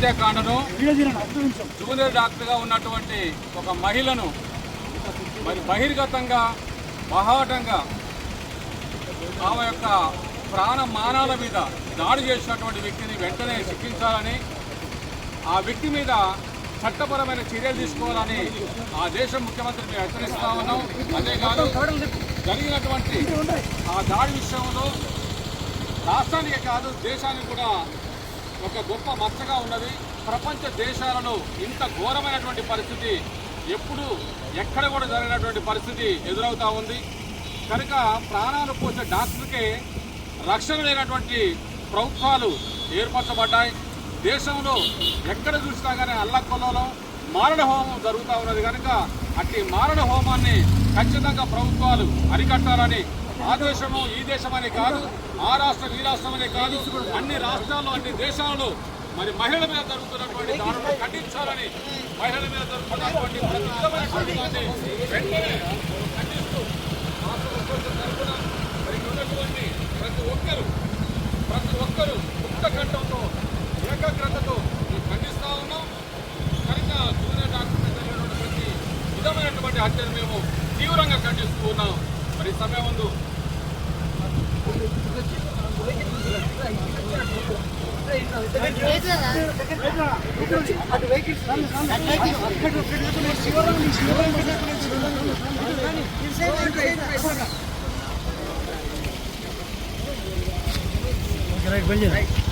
హత్యాకాండను junior డాక్టర్గా ఉన్నటువంటి ఒక మహిళను మరి బహిర్గతంగా బహాటంగా ఆమె యొక్క ప్రాణ మానాల మీద దాడి చేసినటువంటి వ్యక్తిని వెంటనే శిక్షించాలని ఆ వ్యక్తి మీద చట్టపరమైన చర్యలు తీసుకోవాలని ఆ దేశ ముఖ్యమంత్రి మేము హెచ్చరిస్తా ఉన్నాం. అంతేకాదు జరిగినటువంటి ఆ దాడి విషయంలో రాష్ట్రానికి కాదు దేశానికి కూడా ఒక గొప్ప మచ్చగా ఉన్నది. ప్రపంచ దేశాలలో ఇంత ఘోరమైనటువంటి పరిస్థితి ఎప్పుడు ఎక్కడ కూడా జరిగినటువంటి పరిస్థితి ఎదురవుతూ ఉంది. కనుక ప్రాణాలు పోసే డాక్టర్కే రక్షణ లేనటువంటి ప్రభుత్వాలు ఏర్పరచబడ్డాయి. దేశంలో ఎక్కడ చూసినా కానీ అల్లకొల్లలో మారణ హోమం జరుగుతూ ఉన్నది కనుక అట్టి మారణ హోమాన్ని ఖచ్చితంగా ప్రభుత్వాలు అరికట్టాలని ఆ దేశము ఈ దేశమనే కాదు ఆ రాష్ట్రం ఈ రాష్ట్రమనే కాదు అన్ని రాష్ట్రాల్లో అన్ని దేశాల్లో మరి మహిళల మీద జరుగుతున్నటువంటి దాడులను ఖండించాలని మహిళల మీద జరుగుతున్నటువంటి ప్రతి దాన్ని వెంటనే ఖండిస్తూ తరఫున మరి ఉన్నటువంటి ప్రతి ఒక్కరూ ప్రతి ఒక్కరూ ముక్త కంఠంతో ఏకాగ్రత మేము ఖండిస్తా ఉన్నాం కనుక జూనియర్ డాక్టర్ మీద జరిగినటువంటి ప్రతి విధమైనటువంటి హత్యను మేము తీవ్రంగా ఖండిస్తూ ఉన్నాం. మరి సమయం ముందు రైట్ బంద్ చేయండి